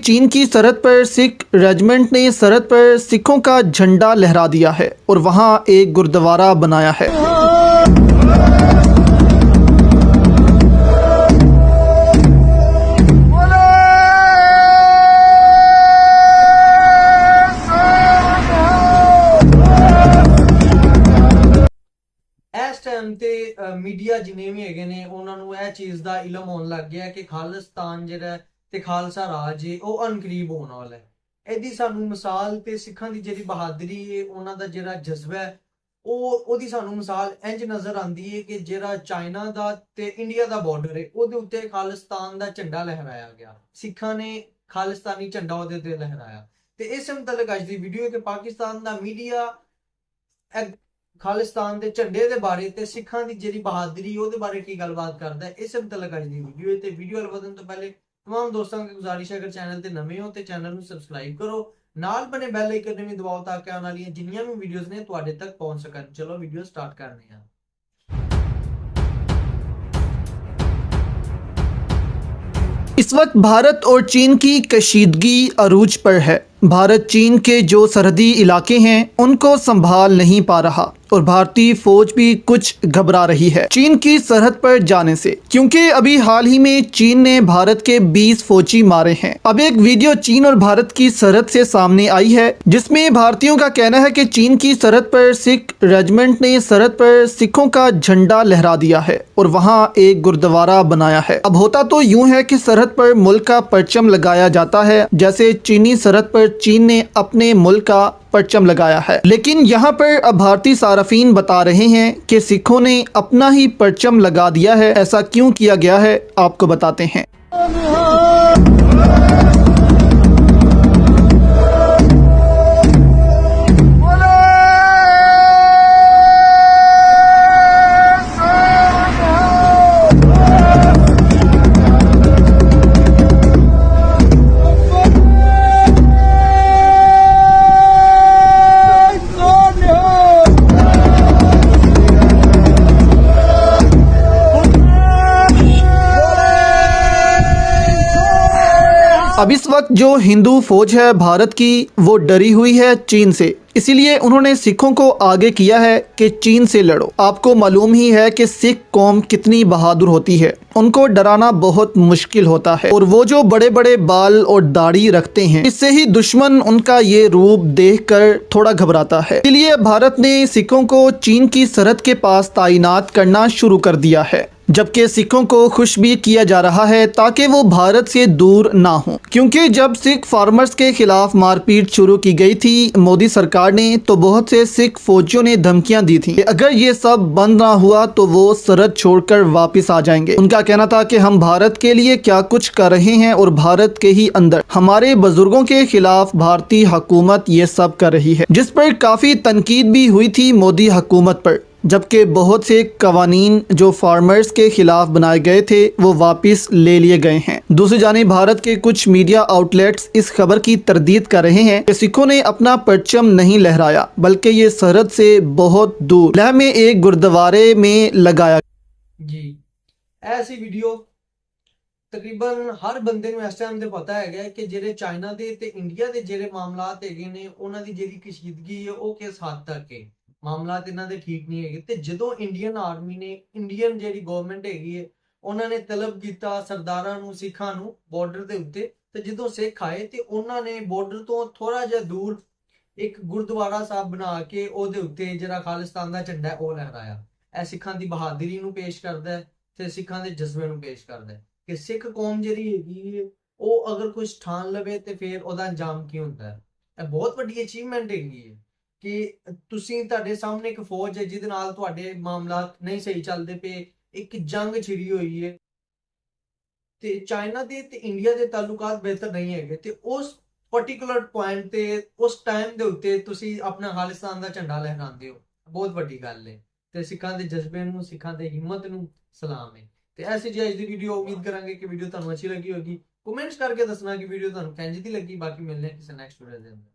चीन की सरहद पर सिख रेजिमेंट ने सरहद पर सिखों का झंडा लहरा दिया है और वहां एक गुरुद्वारा बनाया है ਇਸ ਟਾਈਮ ਤੇ ਮੀਡੀਆ ਜਿੰਨੇ ਵੀ ਹੈਗੇ ਨੇ ਉਹਨਾਂ ਨੂੰ ਇਹ ਚੀਜ਼ ਦਾ ਇਲਮ ਹੋਣ ਲੱਗ ਗਿਆ ਕਿ ਖਾਲਿਸਤਾਨ ਜਿਹੜਾ ਹੈ ਤੇ ਖਾਲਸਾ ਰਾਜ ਏ, ਉਹ ਅਨਕਰੀਬ ਹੋਣ ਵਾਲਾ ਹੈ। ਇਹਦੀ ਸਾਨੂੰ ਮਿਸਾਲ ਤੇ ਸਿੱਖਾਂ ਦੀ ਜਿਹੜੀ ਬਹਾਦਰੀ ਹੈ ਉਹਨਾਂ ਦਾ ਜਿਹੜਾ ਜਜ਼ਬਾ ਹੈ, ਉਹ, ਉਹਦੀ ਸਾਨੂੰ ਮਿਸਾਲ ਇੰਜ ਨਜ਼ਰ ਆਉਂਦੀ ਹੈ ਕਿ ਜਿਹੜਾ ਚਾਈਨਾ ਦਾ ਤੇ ਇੰਡੀਆ ਦਾ ਬਾਰਡਰ ਹੈ ਉਹਦੇ ਉੱਤੇ ਖਾਲਿਸਤਾਨ ਦਾ ਝੰਡਾ ਲਹਿਰਾਇਆ ਗਿਆ। ਸਿੱਖਾਂ ਨੇ ਖਾਲਿਸਤਾਨੀ ਝੰਡਾ ਉਹਦੇ ਉੱਤੇ ਲਹਿਰਾਇਆ। ਤੇ ਇਸ ਮੁਤਲਕ ਅੱਜ ਦੀ ਵੀਡੀਓ ਹੈ ਕਿ ਪਾਕਿਸਤਾਨ ਦਾ ਮੀਡੀਆ ਖਾਲਿਸਤਾਨ ਦੇ ਝੰਡੇ ਦੇ ਬਾਰੇ ਤੇ ਸਿੱਖਾਂ ਦੀ ਜਿਹੜੀ ਬਹਾਦਰੀ ਉਹਦੇ ਬਾਰੇ ਕੀ ਗੱਲਬਾਤ ਕਰਦਾ ਹੈ, ਇਸ ਮੁਤਲਕ ਅੱਜ ਦੀ ਵੀਡੀਓ ਹੈ। ਤੇ ਵੀਡੀਓ ਵੱਲ ਵਧਣ ਤੋਂ ਪਹਿਲੇ तमाम ਦੋਸਤਾਂ ਨੂੰ ਗੁਜ਼ਾਰਿਸ਼ ਹੈ ਅਗਰ ਚੈਨਲ ਤੇ ਨਵੇਂ ਹੋ ਤੇ ਚੈਨਲ ਨੂੰ ਸਬਸਕ੍ਰਾਈਬ ਕਰੋ ਨਾਲ ਬਣੇ ਬੈਲ ਆਈਕਨ ਨੂੰ ਵੀ ਦਬਾਓ ਤਾਂ ਕਿ ਆਉਣ ਵਾਲੀਆਂ ਜਿੰਨੀਆਂ ਵੀ ਵੀਡੀਓਜ਼ ਨੇ ਤੁਹਾਡੇ ਤੱਕ ਪਹੁੰਚ ਸਕਣ ਚਲੋ ਵੀਡੀਓ ਸਟਾਰਟ ਕਰਨੇ ਆ इस वक्त भारत और चीन की कशीदगी अरूज पर है भारत चीन के जो सरहदी इलाके हैं उनको संभाल नहीं पा रहा और भारतीय फौज भी कुछ घबरा रही है चीन की सरहद पर जाने से, क्योंकि अभी हाल ही में चीन ने भारत के 20 फौजी मारे हैं। अब एक वीडियो चीन और भारत की सरहद से सामने आई है, जिसमें भारतीयों का कहना है कि चीन की सरहद पर सिख रेजिमेंट ने सरहद पर सिखों का झंडा लहरा दिया है और वहाँ एक गुरुद्वारा बनाया है। अब होता तो यूँ है कि सरहद पर मुल्क का परचम लगाया जाता है, जैसे चीनी सरहद पर चीन ने अपने मुल्क का परचम लगाया है। लेकिन यहाँ पर अब भारतीय सार्फिन बता रहे हैं कि सिखों ने अपना ही परचम लगा दिया है। ऐसा क्यों किया गया है, आपको बताते हैं। अब इस वक्त जो हिंदू फौज है भारत की, वो डरी हुई है चीन से। इसीलिए उन्होंने सिखों को आगे किया है कि चीन से लड़ो। आपको मालूम ही है कि सिख कौम कितनी बहादुर होती है। उनको डराना बहुत मुश्किल होता है। और वो जो बड़े बड़े बाल और दाढ़ी रखते हैं, इससे ही दुश्मन उनका ये रूप देखकर थोड़ा घबराता है। इसलिए भारत ने सिखों को चीन की सरहद के पास तैनात करना शुरू कर दिया है। जबकि सिखों को खुश भी किया जा रहा है ताकि वो भारत से दूर ना हो। क्योंकि जब सिख फार्मर्स के खिलाफ मारपीट शुरू की गई थी, मोदी सरकार ने तो बहुत से सिख फौजियों ने धमकियाँ दी थी। अगर ये सब बंद ना हुआ तो वो सरहद छोड़कर वापस आ जाएँगे। उनका कहना था कि हम भारत के लिए क्या कुछ कर रहे हैं और भारत के ही अंदर। हमारे बुज़ुर्गों के खिलाफ भारतीय हुकूमत ये सब कर रही है, जिस पर काफ़ी तनकीद भी हुई थी मोदी हुकूमत पर। जबकि बहुत से कवानीन जो फार्मर्स के खिलाफ बनाए गए थे वो वापस ले लिए गए हैं दूसरी जानी भारत के कुछ मीडिया आउटलेट्स इस खबर की तरदीद कर रहे हैं कि सिखों ने अपना परचम नहीं लहराया बल्कि ये सरहद से बहुत दूर लह में एक गुरुद्वारे में लगाया ਜੀ ਐਸੀ ਵੀਡੀਓ ਤਕਰੀਬਨ ਹਰ ਬੰਦੇ ਨੂੰ ਇਸ ਟਾਈਮ ਤੇ ਪਤਾ ਹੈਗਾ ਹੈ ਕਿ ਜਿਹੜੇ ਚਾਈਨਾ ਦੇ ਤੇ ਇੰਡੀਆ ਦੇ ਜਿਹੜੇ ਮਾਮਲਾਤ ਹੈਗੇ ਨੇ ਉਹਨਾਂ ਦੀ ਜਿਹੜੀ ਕਸ਼ੀਦਗੀ ਹੈ ਉਹ ਕਿਸ ਹੱਦ ਤੱਕ ਹੈ ਮਾਮਲਾਤ ਇਹਨਾਂ ਦੇ ਠੀਕ ਨਹੀਂ ਹੈਗੇ ਤੇ ਜਦੋਂ ਇੰਡੀਅਨ ਆਰਮੀ ਨੇ ਇੰਡੀਅਨ ਜਿਹੜੀ ਗਵਰਨਮੈਂਟ ਹੈਗੀ ਹੈ ਉਹਨਾਂ ਨੇ ਤਲਬ ਕੀਤਾ ਸਰਦਾਰਾਂ ਨੂੰ ਸਿੱਖਾਂ ਨੂੰ ਬਾਰਡਰ ਦੇ ਉੱਤੇ ਤੇ ਜਦੋਂ ਸਿੱਖ ਆਏ ਤੇ ਉਹਨਾਂ ਨੇ ਬਾਰਡਰ ਤੋਂ ਥੋੜਾ ਜਿਹਾ ਦੂਰ ਇੱਕ ਗੁਰਦੁਆਰਾ ਸਾਹਿਬ ਬਣਾ ਕੇ ਉਹਦੇ ਉੱਤੇ ਜਿਹੜਾ ਖਾਲਿਸਤਾਨ ਦਾ ਝੰਡਾ ਉਹ ਲਹਿਰਾਇਆ। ਇਹ ਸਿੱਖਾਂ ਦੀ ਬਹਾਦਰੀ ਨੂੰ ਪੇਸ਼ ਕਰਦਾ ਹੈ ਤੇ ਸਿੱਖਾਂ ਦੇ ਜਜ਼ਬੇ ਨੂੰ ਪੇਸ਼ ਕਰਦਾ ਹੈ ਕਿ ਸਿੱਖ ਕੌਮ ਜਿਹੜੀ ਹੈਗੀ ਹੈ, ਉਹ ਅਗਰ ਕੁਝ ਠਾਣ ਲਵੇ ਤੇ ਫਿਰ ਉਹਦਾ ਅੰਜਾਮ ਕੀ ਹੁੰਦਾ ਹੈ? ਇਹ ਬਹੁਤ ਵੱਡੀ ਅਚੀਵਮੈਂਟ ਹੈਗੀ ਹੈ। ਕਿ ਤੁਸੀਂ ਤੁਹਾਡੇ ਸਾਹਮਣੇ ਇੱਕ ਫੌਜ ਹੈ ਜਿਹਦੇ ਨਾਲ ਤੁਹਾਡੇ ਮਾਮਲਾਤ ਨਹੀਂ ਸਹੀ ਚੱਲਦੇ ਪਏ, ਇੱਕ ਜੰਗ ਛਿੜੀ ਹੋਈ ਹੈ। ਤੇ ਚਾਈਨਾ ਦੇ ਤੇ ਇੰਡੀਆ ਦੇ ਤਾਲੁਕਾਤ ਬਿਹਤਰ ਨਹੀਂ ਹੈਗੇ ਤੇ ਉਸ ਪਾਰਟਿਕੂਲਰ ਪੁਆਇੰਟ ਤੇ, ਉਸ ਟਾਈਮ ਦੇ ਉੱਤੇ ਤੁਸੀਂ ਆਪਣਾ ਖਾਲਿਸਤਾਨ ਦਾ ਝੰਡਾ ਲਹਿਰਾਉਂਦੇ ਹੋ। ਬਹੁਤ ਵੱਡੀ ਗੱਲ ਹੈ। ਤੇ ਸਿੱਖਾਂ ਦੇ ਜਜ਼ਬੇ ਨੂੰ, ਸਿੱਖਾਂ ਦੇ ਹਿੰਮਤ ਨੂੰ ਸਲਾਮ ਹੈ। ਤੇ ਐਸੀ ਜੀ ਅੱਜ ਦੀ ਵੀਡੀਓ ਉਮੀਦ ਕਰਾਂਗੇ ਕਿ ਵੀਡੀਓ ਤੁਹਾਨੂੰ ਅੱਛੀ ਲੱਗੀ ਹੋਗੀ ਕਮੈਂਟਸ ਕਰਕੇ ਦੱਸਣਾ ਕਿ ਵੀਡੀਓ ਤੁਹਾਨੂੰ ਕਿੰਜ ਦੀ ਲੱਗੀ। ਬਾਕੀ ਮਿਲਦੇ ਕਿਸੇ ਨੈਕਸਟ ਵੀਡੀਓ ਦੇ ਅੰਦਰ।